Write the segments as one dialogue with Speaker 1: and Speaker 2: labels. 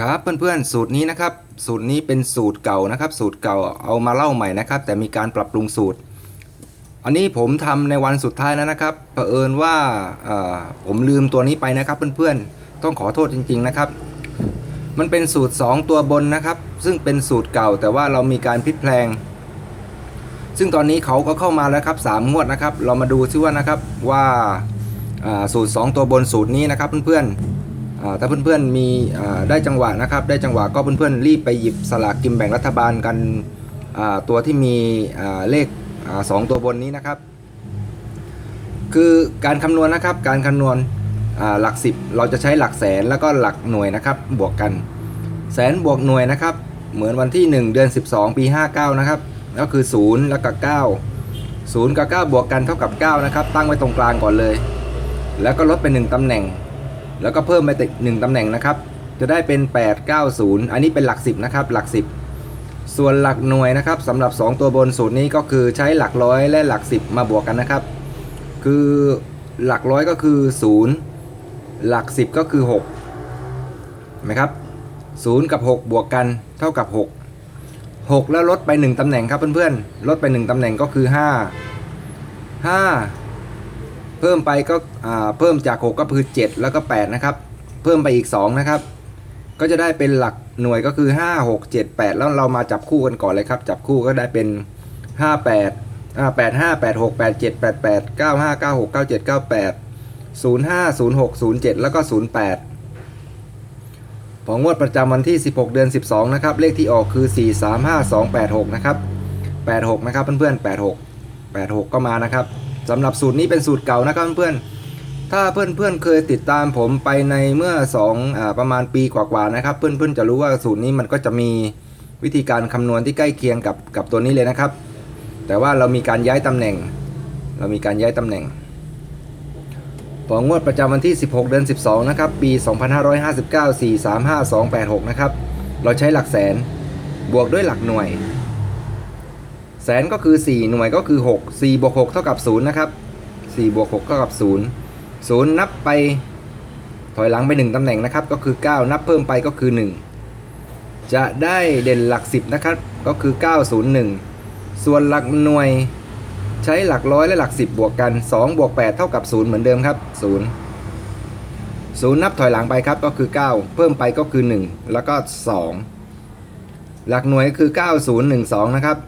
Speaker 1: ครับเพื่อนๆสูตรนี้นะครับสูตรนี้เป็นสูตรเก่านะครับ สูตรเก่าเอามาเล่าใหม่นะครับ แต่มีการปรับปรุงสูตร อันนี้ผมทำในวันสุดท้ายแล้วนะครับเผอิญว่าผมลืมตัวนี้ไปนะครับ เพื่อนๆต้องขอโทษจริง ๆนะครับ มันเป็นสูตร 2 ตัวบนนะครับ ซึ่งเป็นสูตรเก่าแต่ว่าเรามีการพลิกแพลง ซึ่งตอนนี้เขาก็เข้ามาแล้วครับ3งวดนะครับ เรามาดูซิว่านะครับว่าาสูตร 2 ตัวบนสูตรนี้นะครับ เพื่อนๆ ถ้าเพื่อนๆมีได้จังหวะนะครับ ได้จังหวะก็เพื่อนๆรีบไปหยิบสลากกินแบ่งรัฐบาลกันตัวที่มีเลขอสองตัวบนนี้นะครับ คือการคำนวณนะครับ การคำนวณหลักสิบเราจะใช้หลักแสนแล้วก็หลักหน่วยนะครับ บวกกัน แสนบวกหน่วยนะครับ เหมือนวันที่ 1 เดือน 12 ปี 59 นะครับ ก็คือ 0 แล้วก็ 9 0 กับ 9 บวกกันเท่ากับ 9 นะครับ ตั้งไว้ตรงกลางก่อนเลย แล้วก็ลดไป1ตำแหน่ง แล้วก็เพิ่มไปติหนึ่งตำแหน่งนะครับ จะได้เป็น 890 อันนี้เป็นหลัก 10 นะครับ หลัก 10 ส่วนหลักหน่วยนะครับสำหรับ 2 ตัวบนสูตรนี้ก็คือใช้หลักร้อยและหลัก 10 มาบวกกันนะครับ คือหลักร้อยก็คือ 0 หลัก 10 ก็คือ6เห็นไหมครับ0กับ 6 บวกกันเท่ากับ 6 6 แล้วลดไป 1ตำแหน่งครับเพื่อนๆ ลดไป 1ตำแหน่งก็คือ 5 5 พิ่มไปก็เพิ่มจาก 6 ก็คือ 7 แล้วก็ 8 นะครับ เพิ่มไปอีก 2 นะครับ ก็จะได้เป็นหลักหน่วยก็คือ 5 6 7 8 แล้วเรามาจับคู่กันก่อนเลยครับ จับคู่ก็ได้เป็น 5 8อ่า8 5 8 6 8 7 8 8 9 5 9 6 9 7 9 8 0 5 0 6 0 7 แล้วก็ 0 8 ของงวดประจำวันที่ 16 เดือน 12 นะครับ เลขที่ออกคือ 4 3 5 2 8 6 นะครับ 86 นะครับเพื่อนๆ86 86 ก็มานะครับ สำหรับสูตรนี้เป็นสูตรเก่านะครับเพื่อนๆถ้าเพื่อนๆเคยติดตามผมไปในเมื่อ2อ่าประมาณปีกว่าๆนะครับ เพื่อนๆจะรู้ว่าสูตรนี้มันก็จะมีวิธีการคำนวณที่ใกล้เคียงกับกับตัวนี้เลยนะครับ แต่ว่าเรามีการย้ายตำแหน่ง เรามีการย้ายตำแหน่งของงวดประจำวันที่ 16 เดือน 12 นะครับ ปี 2559 435286 นะครับ เราใช้หลักแสน บวกด้วยหลักหน่วย แสนก็คือ 4 หน่วยก็คือ 6 4บวก6เท่ากับ0นะครับ4บวก6เท่ากับ 0 0 นับไปถอยหลังไป 1ตำแหน่งนะครับก็คือ 9 นับเพิ่มไปก็คือ 1 จะได้เด่นหลัก 10 นะครับก็คือ 901 ส่วนหลักหน่วยใช้หลักร้อยและหลัก 10 บวกกัน 2 บวก 8 เท่ากับ 0 เหมือนเดิมครับ 0 0 นับถอยหลังไปครับก็คือ 9 เพิ่มไปก็คือ 1 แล้วก็ 2 หลักหน่วยก็คือ 9012 นะครับ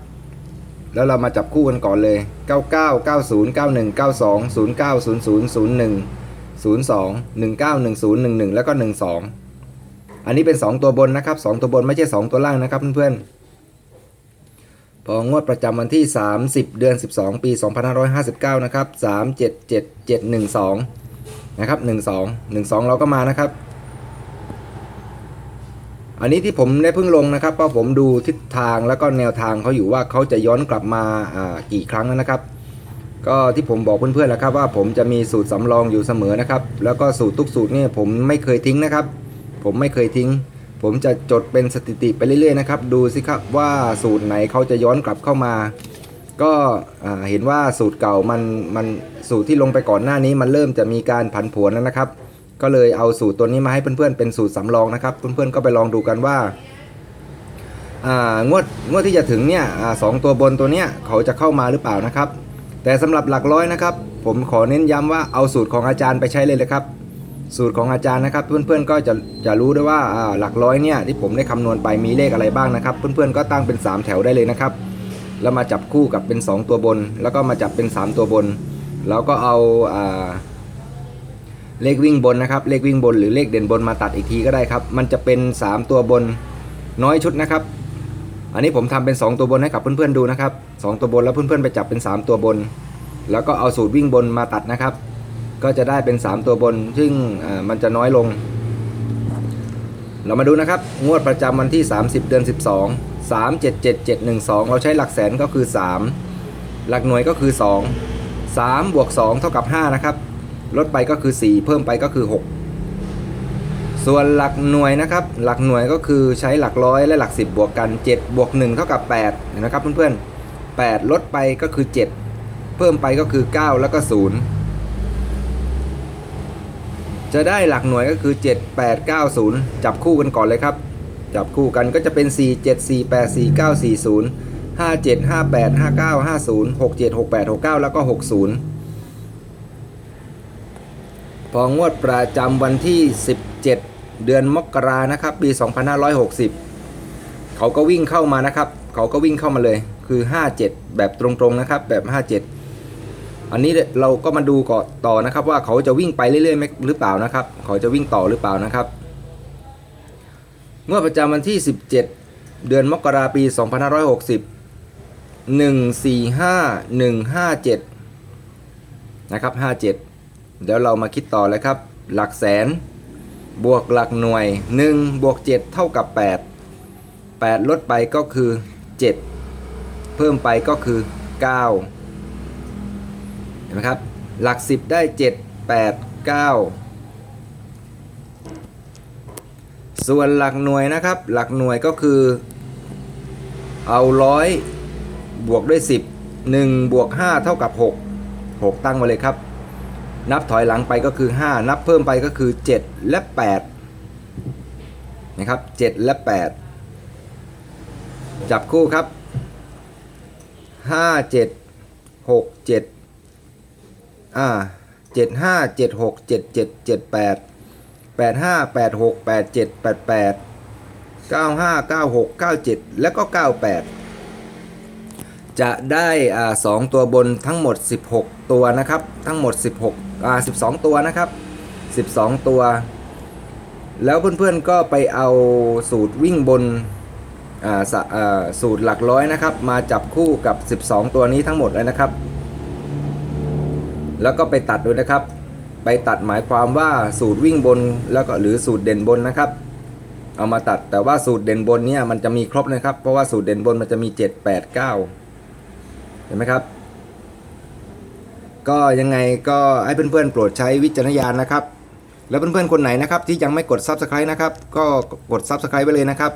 Speaker 1: แล้วเรามาจับคู่กันก่อนเลย 99 90 91 92 09 00 01 02 19 10 11 แล้วก็ 12 อันนี้เป็น 2 ตัวบนนะครับ 2 ตัวบนไม่ใช่ 2 ตัวล่างนะครับเพื่อนๆ พองวดประจำวันที่ 30 เดือน 12 ปี 2559 นะครับ 377712 นะครับ 12 12 เราก็มานะครับ อันนี้ที่ผมได้เพิ่งลงนะครับเพราะผมดูทิศทางแล้วก็แนวทางเขาอยู่ว่าเขาจะย้อนกลับมาอ่ากี่ครั้งแล้วนะครับ ก็ที่ผมบอกเพื่อนๆแล้วครับว่าผมจะมีสูตรสำรองอยู่เสมอนะครับ แล้วก็สูตรทุกสูตรนี่ผมไม่เคยทิ้งนะครับ ผมไม่เคยทิ้ง ผมจะจดเป็นสถิติไปเรื่อยๆนะครับดูสิครับว่าสูตรไหนเขาจะย้อนกลับเข้ามา ก็อ่าเห็นว่าสูตรเก่ามันมันสูตรที่ลงไปก่อนหน้านี้มันเริ่มจะมีการผันผวนแล้วนะครับ ก็เลยเอาสูตรตัวนี้มาให้เพื่อนๆเป็นสูตรสำรองนะครับ เพื่อนๆก็ไปลองดูกันว่างวดงวดที่จะถึงเนี่ยอสองตัวบนตัวเนี้ยเขาจะเข้ามาหรือเปล่านะครับ แต่สำหรับหลักร้อยนะครับ ผมขอเน้นย้ำว่าเอาสูตรของอาจารย์ไปใช้เลยเลยครับ สูตรของอาจารย์นะครับ เพื่อนๆก็จะจะรู้ได้ว่าหลักร้อยเนี่ยที่ผมได้คำนวณไปมีเลขอะไรบ้างนะครับ เพื่อนๆก็ตั้งเป็น 3 แถวได้เลยนะครับ แล้วมาจับคู่กับเป็น 2 ตัวบน แล้วก็มาจับเป็น 3 ตัวบน แล้วก็เอาอ่า เลขวิ่งบนนะครับ เลขวิ่งบนหรือเลขเด่นบนมาตัดอีกทีก็ได้ครับ มันจะเป็น 3 ตัวบนน้อยชุดนะครับ อันนี้ผมทำเป็น 2 ตัวบนให้กับเพื่อนๆดูนะครับ 2 ตัวบนแล้วเพื่อนๆไปจับเป็น 3 ตัวบน แล้วก็เอาสูตรวิ่งบนมาตัดนะครับ ก็จะได้เป็น 3 ตัวบน ซึ่งมันจะน้อยลง เรามาดูนะครับ งวดประจำวันที่ 30 เดือน 12 377712 เราใช้หลักแสนก็คือ 3 หลักหน่วยก็คือ 2 3บวก2เท่ากับ5นะครับ ลดไปก็คือ 4 เพิ่มไปก็คือ 6 ส่วนหลักหน่วยนะครับ หลักหน่วยก็คือใช้หลักร้อยและหลัก 10 บวกกัน 7 บวก 1 เท่ากับ 8 เห็นะครับเพื่อนๆ 8 ลดไปก็คือ 7 เพิ่มไปก็คือ 9 แล้วก็ 0 จะได้หลักหน่วยก็คือ 7 8 9 0 จับคู่กันก่อนเลยครับ จับคู่กันก็จะเป็น 4 7 4 8 4 9 4 0 5 7 5 8 5 9 5 0 6 7 6 8 6 9 แล้วก็ 60 พองวดประจำวันที่ 17 เดือนมกรานะครับ ปี 2560 เขาก็วิ่งเข้ามานะครับ เขาก็วิ่งเข้ามาเลย คือ 57 แบบตรงๆนะครับ แบบ 57 อันนี้เราก็มาดูก่อนต่อนะครับ ว่าเขาจะวิ่งไปเรื่อยๆหรือเปล่านะครับ เขาจะวิ่งต่อหรือเปล่านะครับงวดประจำวันที่ 17 เดือนมกราปี 2560 145 157 นะครับ 57 เดี๋ยวเรามาคิดต่อเลยครับ หลักแสน บวกหลักหน่วย 1 บวก 7 เท่ากับ 8 8 ลดไปก็คือ 7 เพิ่มไปก็คือ 9 เห็นไหมครับ หลัก 10 ได้ 7 8 9ส่วนหลักหน่วยนะครับ หลักหน่วยก็คือ เอาร้อยบวกด้วย 10 1บวก5เท่ากับ 6 6 ตั้งไว้เลยครับ นับถอยหลังไปก็คือ 5 นับเพิ่มไปก็คือ 7 และ 8 นะครับ 7 และ 8 จับคู่ครับ 5 7 6 7 อ่า 7 5 7 6 7 7 7 8 8 5 8 6 8 7 8 8 9 5 9 6 9 7 แล้วก็ 98 จะได้อ่าสองตัวบนทั้งหมด 16 ตัวนะครับ ทั้งหมด 16อ่า12 ตัวนะครับ 12 ตัว แล้วเพื่อนๆก็ไปเอาสูตรวิ่งบนอ่าสะอ่าสูตรหลักร้อยนะครับ มาจับคู่กับ 12 ตัวนี้ทั้งหมดเลยนะครับ แล้วก็ไปตัดด้วยนะครับ ไปตัดหมายความว่าสูตรวิ่งบนแล้วก็หรือสูตรเด่นบนนะครับเอามาตัดแต่ว่าสูตรเด่นบนเนี่ยมันจะมีครบนะครับ เพราะว่าสูตรเด่นบนมันจะมี 7 8 9 เห็นไหมครับ ก็ยังไงก็ให้เพื่อนๆ โปรดใช้วิจารณญาณนะครับ แล้วเพื่อนๆ คนไหนนะครับ ที่ยังไม่กด Subscribe นะครับ ก็กด Subscribe ไว้เลยนะครับ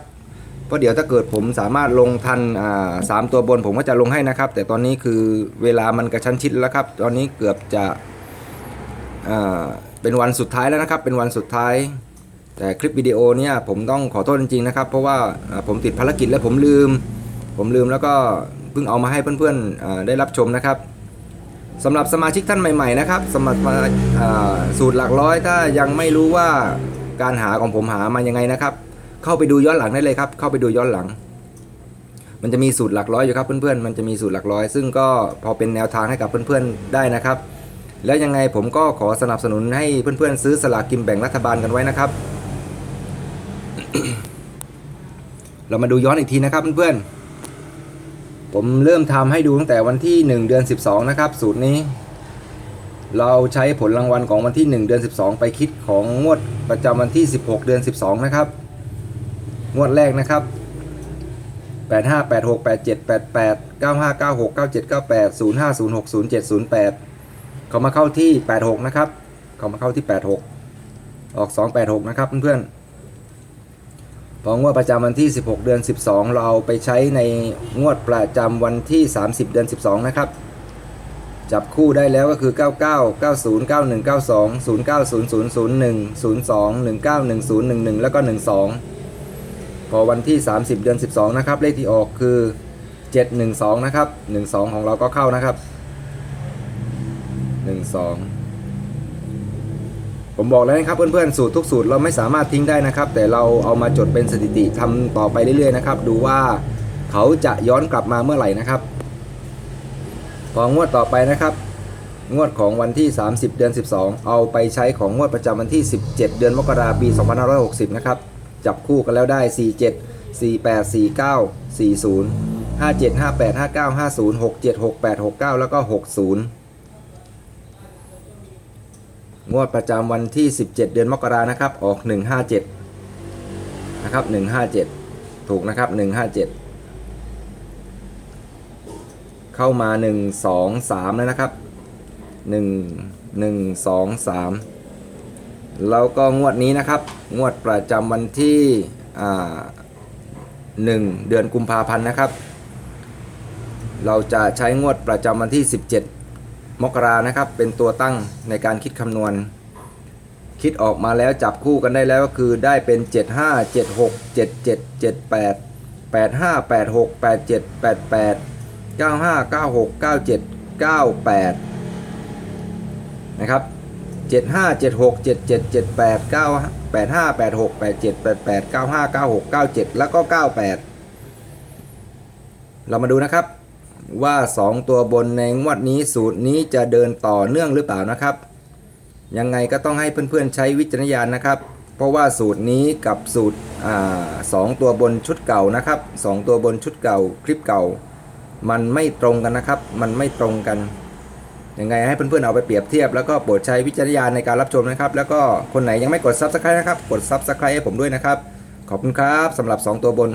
Speaker 1: เพราะเดี๋ยวถ้าเกิดผมสามารถลงทันอ่าสามตัวบนผมก็จะลงให้นะครับ แต่ตอนนี้คือเวลามันกระชั้นชิดแล้วครับ ตอนนี้เกือบจะอ่าเป็นวันสุดท้ายแล้วนะครับ เป็นวันสุดท้าย แต่คลิปวิดีโอเนี่ยผมต้องขอโทษจริงๆนะครับ เพราะว่าอ่าผมติดภารกิจและผมลืม ผมลืมแล้วก็เพิ่งเอามาให้เพื่อนๆได้รับชมนะครับสำหรับสมาชิกท่านใหม่ๆนะครับสำหรับอ่าสูตรหลักร้อยถ้ายังไม่รู้ว่าการหาของผมหามายังไงนะครับ เข้าไปดูย้อนหลังได้เลยครับ เข้าไปดูย้อนหลัง มันจะมีสูตรหลักร้อยอยู่ครับเพื่อนๆมันจะมีสูตรหลักร้อย ซึ่งก็พอเป็นแนวทางให้กับเพื่อนๆได้นะครับ แล้วยังไงผมก็ขอสนับสนุนให้เพื่อนๆซื้อสลากกินแบ่งรัฐบาลกันไว้นะครับ เรามาดูย้อนอีกทีนะครับเพื่อนๆ ผมเริ่มทำให้ดูตั้งแต่วันที่ 1 เดือน 12 นะครับ สูตรนี้ เราใช้ผลรางวัลของวันที่ 1 เดือน 12 ไปคิดของงวดประจำวันที่ 16 เดือน 12 นะครับ งวดแรกนะครับ 85 86 87 88 95 96 97 98 05 06 07 08 เขามาเข้าที่ 86 นะครับ เขามาเข้าที่ 86 ออก 286 นะครับเพื่อนๆ พองวดประจำวันที่ 16 เดือน 12 เราเอาไปใช้ในงวดประจำวันที่ 30 เดือน 12 นะครับ จับคู่ได้แล้วก็คือ 99 90 91 92 09 00 01 02 19 10 11 แล้วก็ 12 พอวันที่ 30 เดือน 12 นะครับ เลขที่ออกคือ 712 นะครับ 12 ของเราก็เข้านะครับ 12 ผมบอกแล้วนะครับเพื่อนๆสูตรทุกสูตรเราไม่สามารถทิ้งได้นะครับ แต่เราเอามาจดเป็นสถิติทำต่อไปเรื่อยๆนะครับ ดูว่าเขาจะย้อนกลับมาเมื่อไหร่นะครับพองวดต่อไปนะครับ งวดของวันที่ 30 เดือน 12 เอาไปใช้ของงวดประจำวันที่ 17 เดือนมกราปี 2560 นะครับ จับคู่กันแล้วได้ 47 48 49 40 57 58 59 50 67 68 69 แล้วก็ 60 งวดประจำวันที่ 17 เดือนมกรานะครับ ออก 157 นะครับ 157 ถูกนะครับ 157 เข้ามา 1 2 3 แล้วนะครับ 1 1 2 3 แล้วก็งวดนี้นะครับ งวดประจำวันที่1เดือนกุมภาพันธ์นะครับ เราจะใช้งวดประจำวันที่ 17 มกรานะครับ เป็นตัวตั้งในการคิดคำนวณ คิดออกมาแล้วจับคู่กันได้แล้วก็คือได้เป็น 75 76 77 78 85 86 87 88 95 96 97 98 นะครับ 75 76 77 78 9 85 86 87 88 95 96 97 แล้วก็ 98 เรามาดูนะครับ ว่า 2 ตัวบนในงวดนี้สูตรนี้จะเดินต่อเนื่องหรือเปล่านะครับ ยังไงก็ต้องให้เพื่อนๆใช้วิจารณญาณนะครับ เพราะว่าสูตรนี้กับสูตรสองตัวบนชุดเก่านะครับสองตัวบนชุดเก่าคลิปเก่า มันไม่ตรงกันนะครับ มันไม่ตรงกันยังไงให้เพื่อนๆเอาไปเปรียบเทียบแล้วก็โปรดใช้วิจารณญาณในการรับชมนะครับ แล้วก็คนไหนยังไม่กด Subscribe นะครับ กด Subscribe ให้ผมด้วยนะครับ ขอบคุณครับสำหรับ 2 ตัวบน